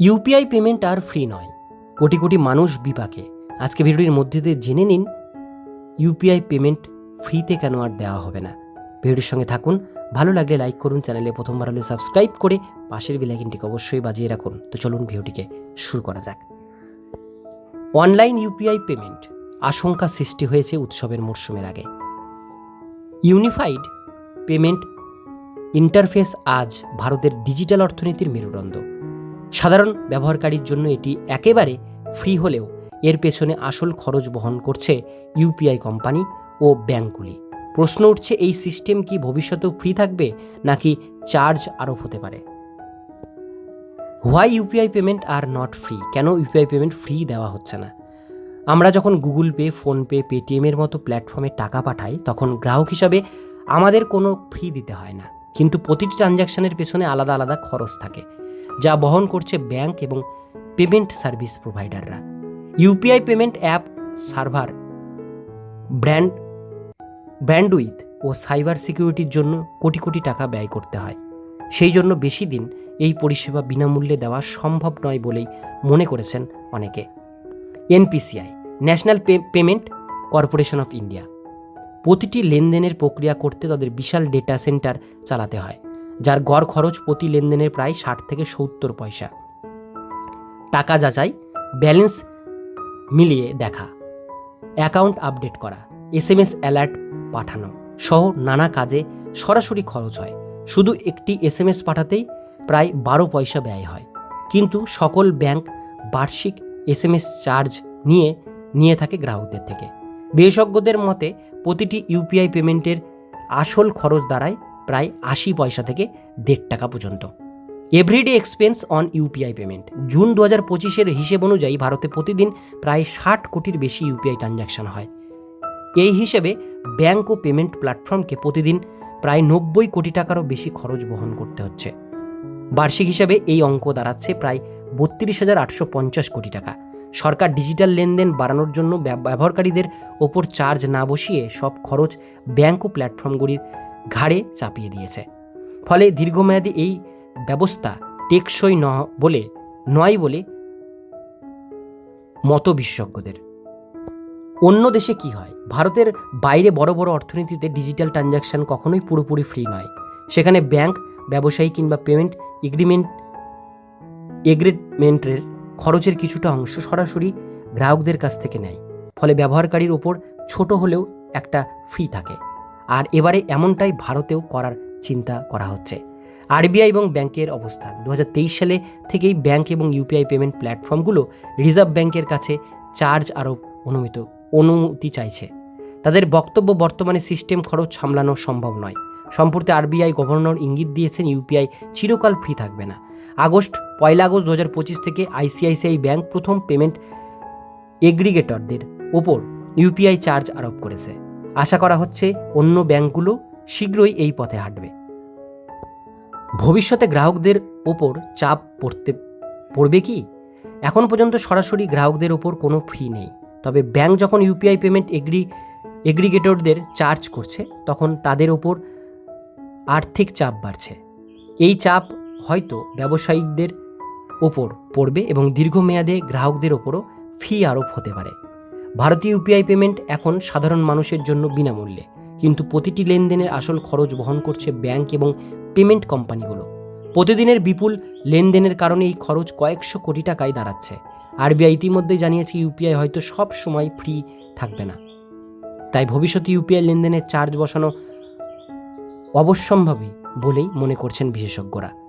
UPI payment আর free নয়। কোটি কোটি মানুষ বিপাকে। আজকে ভিডিওটির মধ্যে দিয়ে জেনে নিন, ইউপিআই পেমেন্ট ফ্রিতে কেন আর দেওয়া হবে না? ভিডিওটির সঙ্গে থাকুন, ভালো লাগলে লাইক করুন, চ্যানেলে প্রথমবার হলে সাবস্ক্রাইব করে পাশের বেলাইকিনটিকে অবশ্যই বাজিয়ে রাখুন। তো চলুন ভিডিওটিকে শুরু করা যাক। অনলাইন ইউপিআই পেমেন্ট আশঙ্কা সৃষ্টি হয়েছে উৎসবের মরশুমের আগে। ইউনিফাইড পেমেন্ট ইন্টারফেস আজ ভারতের ডিজিটাল অর্থনীতির মেরুদণ্ড। সাধারণ ব্যবহারকারীর জন্য এটি একেবারে ফ্রি হলেও এর পেছনে আসল খরচ বহন করছে ইউপিআই কোম্পানি ও ব্যাংকগুলি। প্রশ্ন উঠছে এই সিস্টেম কি ভবিষ্যতেও ফ্রি থাকবে নাকি চার্জ আরোপ হতে পারে? Why UPI payment are not free? কেন ইউপিআই পেমেন্ট ফ্রি দেওয়া হচ্ছে না? আমরা যখন গুগল পে, ফোনপে পেটিএমের মতো প্ল্যাটফর্মে টাকা পাঠাই, তখন গ্রাহক হিসাবে আমাদের কোনো ফি দিতে হয় না। কিন্তু প্রতিটি ট্রানজ্যাকশনের পেছনে আলাদা আলাদা খরচ থাকে। যা বহন করছে ব্যাংক এবং payment service প্রোভাইডাররা। UPI payment app, server, brand, bandwidth ও সাইবার সিকিউরিটির জন্য কোটি কোটি টাকা ব্যয় করতে হয়। সেই জন্য বেশি দিন এই পরিষেবা বিনামূল্যে দেওয়া সম্ভব নয় বলেই মনে করেছেন অনেকে। NPCI, national payment corporation of India. প্রতিটি লেনদেনের প্রক্রিয়া করতে তাদের বিশাল ডেটা সেন্টার চালাতে হয়। যার গড় খরচ প্রতি লেনদেনের প্রায় ষাট থেকে সত্তর পয়সা। টাকা যাচাই, ব্যালেন্স মিলিয়ে দেখা, অ্যাকাউন্ট আপডেট করা এস এম এস অ্যালার্ট পাঠানো সহ নানা কাজে সরাসরি খরচ হয়। শুধু একটি এস এম এস পাঠাতেই প্রায় বারো পয়সা ব্যয় হয়। কিন্তু সকল ব্যাংক বার্ষিক এস এম এস চার্জ নিয়ে নিয়ে থাকে গ্রাহকদের থেকে। বিশেষজ্ঞদের মতে, প্রতিটি ইউপিআই পেমেন্টের আসল খরচ দাঁড়ায় প্রায় আশি পয়সা থেকে দেড় টাকা পর্যন্ত। Everyday expense on UPI payment June দু হাজার পঁচিশের হিসেব অনুযায়ী ভারতে প্রতিদিন প্রায় ষাট কোটির বেশি ইউপিআই ট্রানজ্যাকশন হয়। এই হিসেবে ব্যাংক ও পেমেন্ট প্ল্যাটফর্মকে প্রতিদিন প্রায় নব্বই কোটি টাকারও বেশি খরচ বহন করতে হচ্ছে। বার্ষিক হিসাবে এই অঙ্ক দাঁড়াচ্ছে প্রায় বত্রিশ হাজার আটশো পঞ্চাশ কোটি টাকা। সরকার ডিজিটাল লেনদেন বাড়ানোর জন্য ব্যবহারকারীদের ওপর চার্জ না বসিয়ে সব খরচ ব্যাংক ও প্ল্যাটফর্মগুলির ঘাড়ে চাপিয়ে দিয়েছে। ফলে দীর্ঘমেয়াদী এই ব্যবস্থা টেকসই ন বলে, নয় বলে মত বিশেষজ্ঞদের অন্য দেশে কি হয়? ভারতের বাইরে বড় বড় অর্থনীতিতে ডিজিটাল ট্রানজ্যাকশন কখনোই পুরোপুরি ফ্রি নয়। সেখানে ব্যাংক, ব্যবসায়ী কিংবা পেমেন্ট এগ্রিমেন্ট, এগ্রিমেন্টের খরচের কিছুটা অংশ সরাসরি গ্রাহকদের কাছ থেকে নেয়। ফলে ব্যবহারকারীর ওপর ছোট হলেও একটা ফি থাকে। আর এবারে এমনটাই ভারতেও করার চিন্তা করা হচ্ছে। আরবিআই এবং ব্যাংকের অবস্থান দু সালে থেকেই ব্যাংক এবং ইউপিআই পেমেন্ট প্ল্যাটফর্মগুলো রিজার্ভ ব্যাংকের কাছে চার্জ আরোপ অনুমিত, অনুমতি চাইছে। তাদের বক্তব্য বর্তমানে সিস্টেম খরচ সামলানো সম্ভব নয়। সম্প্রতি আরবিআই গভর্নর ইঙ্গিত দিয়েছেন, ইউপিআই চিরকাল ফ্রি থাকবে না। আগস্ট, পয়লা আগস্ট দু হাজার পঁচিশ থেকে আইসিআইসিআই ব্যাংক প্রথম পেমেন্ট এগ্রিগেটরদের ওপর ইউপিআই চার্জ আরোপ করেছে। আশা করা হচ্ছে অন্য ব্যাংকগুলো শীঘ্রই এই পথে হাঁটবে। ভবিষ্যতে গ্রাহকদের ওপর চাপ পড়তে, পড়বে কি? এখন পর্যন্ত সরাসরি গ্রাহকদের ওপর কোনো ফি নেই। তবে ব্যাংক যখন ইউপিআই পেমেন্ট এগ্রি, এগ্রিগেটরদের চার্জ করছে, তখন তাদের ওপর আর্থিক চাপ বাড়ছে। এই চাপ হয়তো ব্যবসায়িকদের ওপর পড়বে এবং দীর্ঘমেয়াদে গ্রাহকদের ওপরও ফি আরোপ হতে পারে। ভারতীয় ইউপিআই পেমেন্ট এখন সাধারণ মানুষের জন্য বিনামূল্যে। কিন্তু প্রতিটি লেনদেনের আসল খরচ বহন করছে ব্যাংক এবং পেমেন্ট কোম্পানিগুলো। প্রতিদিনের বিপুল লেনদেনের কারণে এই খরচ কয়েকশো কোটি টাকায় দাঁড়াচ্ছে। আরবিআই ইতিমধ্যেই জানিয়েছে ইউপিআই হয়তো সব সময় ফ্রি থাকবে না। তাই ভবিষ্যতে ইউপিআই লেনদেনের চার্জ বসানো অবশ্যম্ভাবী বলেই মনে করছেন বিশেষজ্ঞরা।